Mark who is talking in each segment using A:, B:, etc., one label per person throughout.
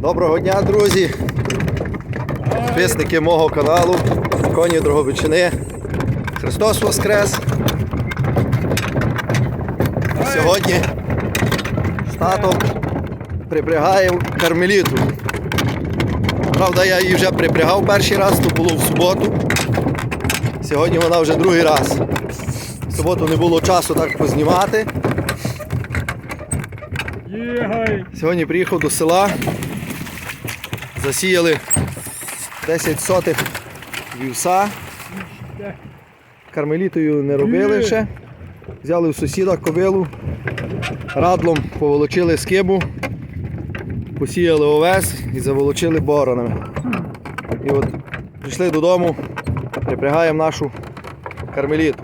A: Доброго дня, друзі! Підписники мого каналу Коні Дроговичини. Христос Воскрес! Сьогодні з татом припрягаємо кармеліту. Правда, я її вже припрягав перший раз, то було в суботу. Сьогодні вона вже другий раз. В суботу не було часу так познімати. Сьогодні приїхав до села. Засіяли 10 сотих вівса. Кармелітою не робили ще. Взяли у сусіда кобилу, радлом поволочили скибу, посіяли овес і заволочили боронами. І от прийшли додому, припрягаємо нашу кармеліту.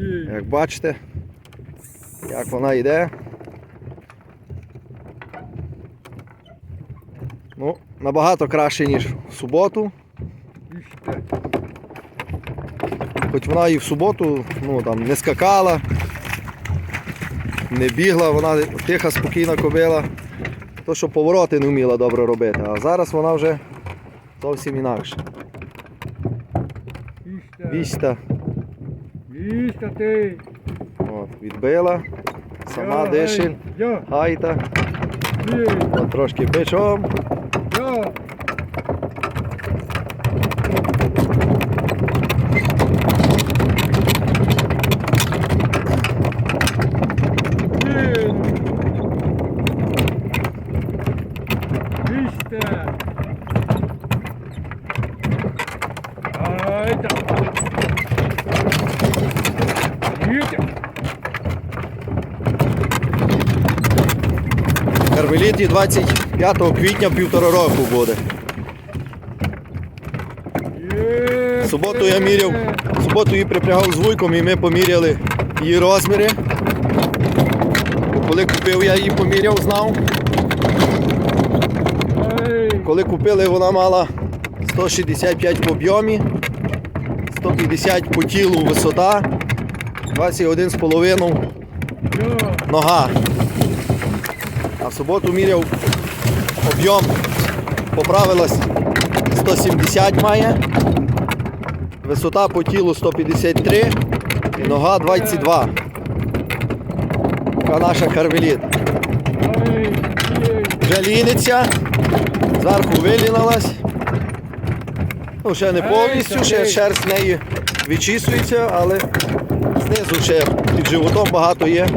B: Ей.
A: Як бачите, як вона йде. Ну, набагато краще, ніж в суботу. Хоч вона і в суботу ну, там, не скакала, не бігла, вона тиха, спокійна кобила. То, що повороти не вміла добре робити. А зараз вона вже зовсім інакше. Віста
B: Іще ти.
A: от, відбила, сама
B: Йо,
A: дишель,
B: Йо.
A: гайта, от, трошки бичом.
B: Іще. Ай, да. Їдь.
A: Кармеліті 25 квітня півтора року буде. В суботу я міряв, в суботу її припрягав з вуйком і ми поміряли її розміри. Коли купив, я її поміряв, знав. Коли купили, вона мала 165 в об'ємі, 150 по тілу висота, 21,5
B: Йо.
A: нога. А в суботу міряв об'єм, поправилась 170 має, висота по тілу 153 і нога 22. Така наша карвеліт. Вже ліниться, зверху виліналась. Ну, ще не повністю, ще шерсть неї відчісується, але знизу ще під животом багато є.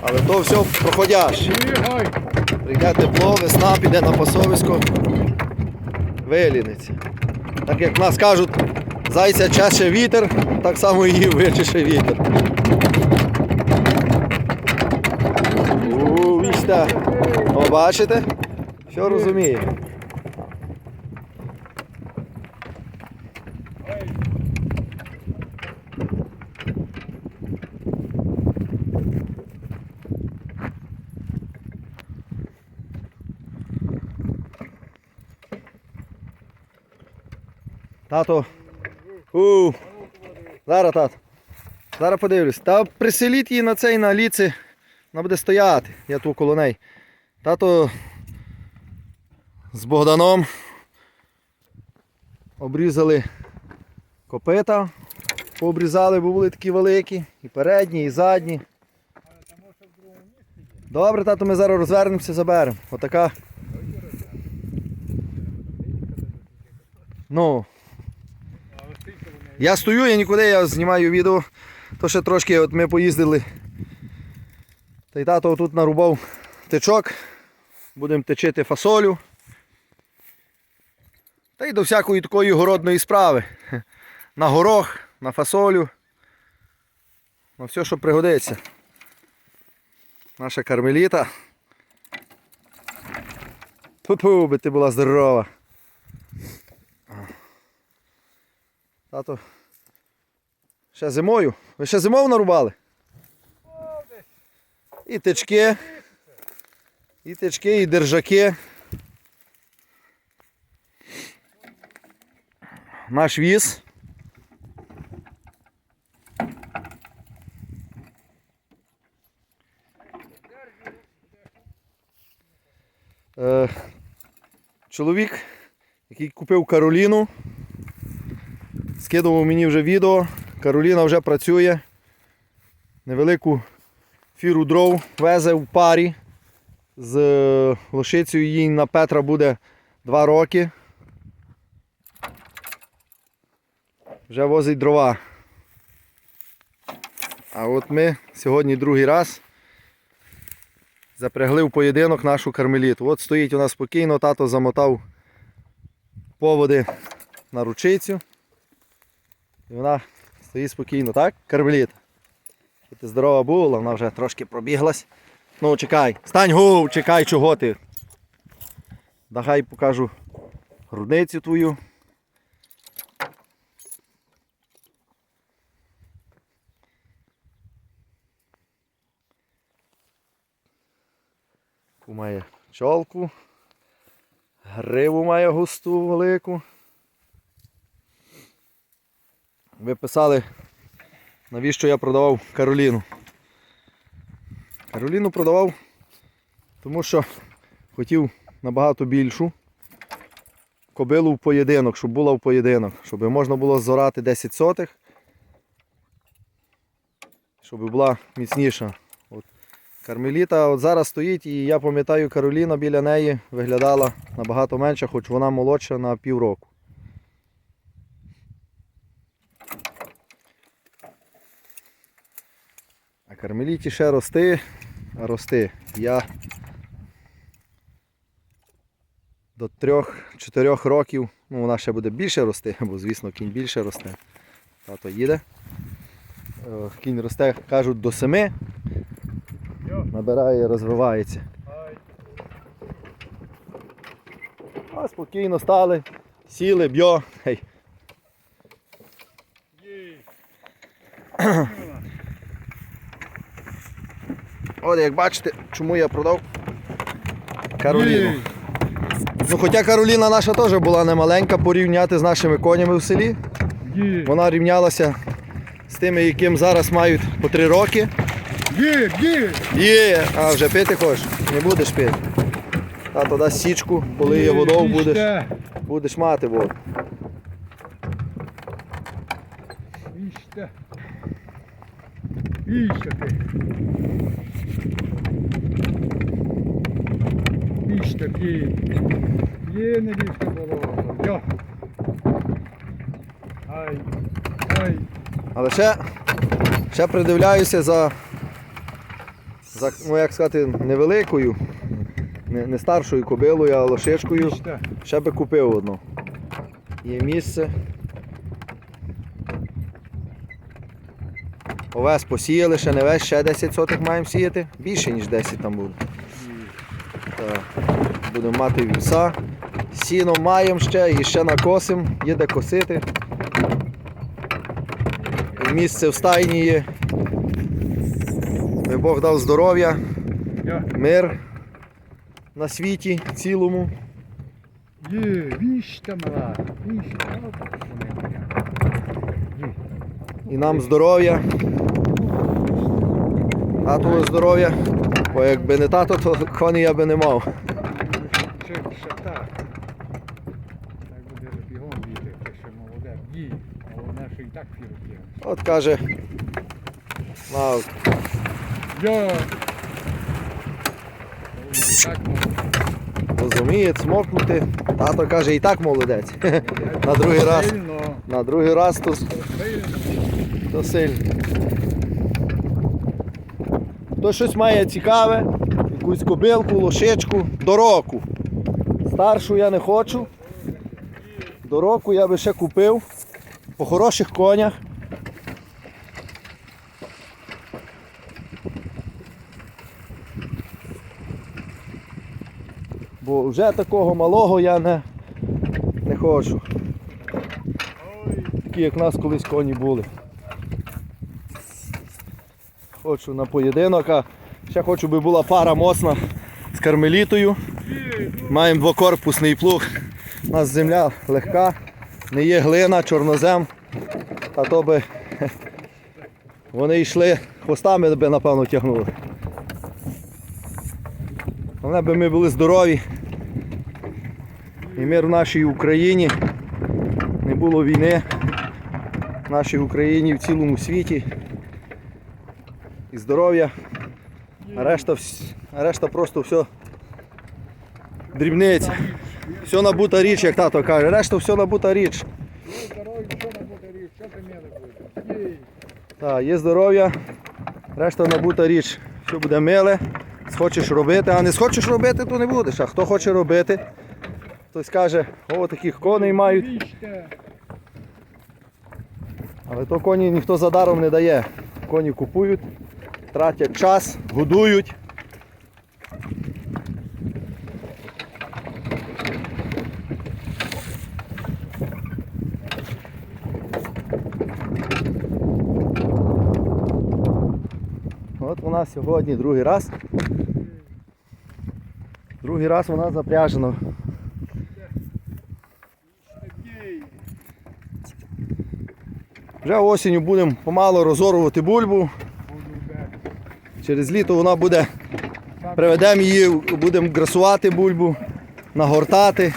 A: Але то все проходяще. Прийде тепло, весна піде на пасовисько, виліниться. Так як нас кажуть, зайця чеше вітер, так само її вичеше вітер. У. О, бачите? Що розуміє? Тато. У. Зараз, тато. Зараз подивлюсь. Та приселіть її на цей на ліці. Вона буде стояти. Я тут коло неї. Тато з Богданом обрізали копита. Пообрізали, бо були такі великі. І передні, і задні. Добре, тато, ми зараз розвернемося, заберемо. Отака. Ну. Я стою, я нікуди, я знімаю відео. То ще трошки от ми поїздили. Та й тато тут нарубав тичок. Будемо течити фасолю. Та й до всякої такої городної справи. На горох, на фасолю. На все, що пригодиться. Наша кармеліта. Ту-ту, би ти була здорова. Тато. Ще зимою. Ви ще зимову нарубали? І тички. І тички, і держаки. Наш віз. Е, чоловік, який купив Кароліну скидував мені вже відео. Кароліна вже працює. Невелику фіру дров везе в парі. З е, лошицею їй на Петра буде 2 роки. Вже возить дрова. А от ми сьогодні другий раз запрягли в поєдинок нашу кармеліту. От стоїть у нас спокійно, тато замотав поводи на ручицю. І вона стоїть спокійно, так? Кармеліт? Щоб ти здорова була, вона вже трошки пробіглась. Ну, чекай, стань гов, чекай, чого ти. Давай покажу грудницю твою. Має чолку. Гриву має густу велику. Ви писали, навіщо я продавав Кароліну. Кароліну продавав, тому що хотів набагато більшу кобилу в поєдинок, щоб була в поєдинок, щоб можна було зорати 10 сотих, щоб була міцніша. От. Кармеліта от зараз стоїть і я пам'ятаю, Кароліна біля неї виглядала набагато менше, хоч вона молодша на півроку. Кармеліті ще рости, а рости. Я до 3-4 років, ну вона ще буде більше рости, бо звісно кінь більше росте. Тато їде. Е, Кінь росте, кажуть, до 7, набирає, розвивається. А спокійно стали, сіли, б'йо. Гей.
B: Є.
A: От як бачите, чому я продав Кароліну. Ну, хоча Кароліна наша теж була немаленька порівняти з нашими конями в селі. Вона рівнялася з тими, яким зараз мають по 3 роки.
B: Є. Є.
A: Є, а вже пити хочеш? Не будеш пити. Тато дасть січку, коли є
B: їжте.
A: будеш, будеш мати воду.
B: Їжте. Їжте ти. Їжте, є. Не ліжте болото. Йо. Ай. Ай.
A: Але ще, ще придивляюся за, за, ну як сказати, невеликою, не, не старшою кобилою, а лошичкою.
B: Їжте.
A: Ще би купив одну. Є місце. Овес посіяли, ще не весь, ще 10 сотих маємо сіяти. Більше, ніж 10 там буде. Так. Будемо мати вівса. Сіно маємо ще і ще накосимо, є де косити. І Місце в стайні є. Ми Бог дав здоров'я, мир на світі цілому.
B: Є. Віжте, мала. Моя. Є.
A: І нам здоров'я. Татове здоров'я. Бо якби не тато, то коней я би не мав.
B: Ще, так. Так буде бігом бігти, ти ще молоде. Ді, а вона ще й так фіру
A: От каже.
B: Йо! Так,
A: розуміє, цмокнути. Тато каже, і так молодець. На другий раз. На другий раз то,
B: сильно.
A: То. Хто щось має цікаве, якусь кобилку, лошичку, до року. Старшу я не хочу. До року я би ще купив по хороших конях. Бо вже такого малого я не, не хочу. Такі як в нас колись коні були. Хочу на поєдинок, а ще хочу би була пара моцна з кармелітою. Маємо двокорпусний плуг. У нас земля легка, не є глина, чорнозем. А то би вони йшли, хвостами би напевно тягнули. Головне би ми були здорові, і мир в нашій Україні. Не було війни в нашій Україні в цілому світі. І здоров'я. А решта, а решта просто все дрібниця. Все набута річ, як тато каже. Решта все набута річ. Так, є здоров'я, решта набута річ. Все буде миле. Схочеш робити, а не схочеш робити, то не будеш. А хто хоче робити, хтось каже, о, таких коней мають. Але то коні ніхто за даром не дає. Коні купують, тратять час, годують. От вона сьогодні другий раз. Другий раз вона запряжена. Вже осінню будемо помало розорувати бульбу. Через літо вона буде, приведемо її, будемо грасувати бульбу, нагортати.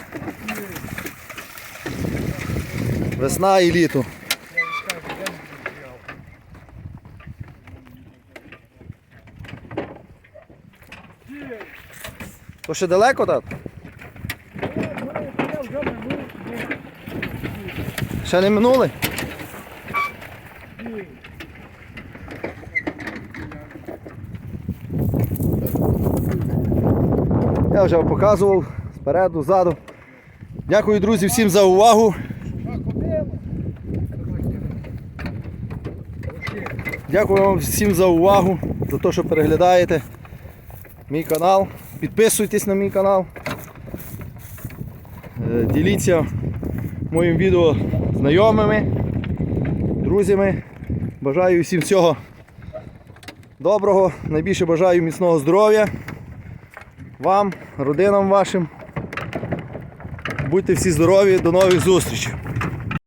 A: Весна і літо. То ще далеко так? Ще не минули? Я вже показував спереду, ззаду. Дякую, друзі, всім за увагу. Дякую вам всім за увагу, за те, що переглядаєте мій канал. Підписуйтесь на мій канал. Е, Діліться моїм відео знайомими, друзями. Бажаю всім всього доброго. Найбільше бажаю міцного здоров'я. Вам, родинам вашим. Будьте всі здорові, до нових зустрічей.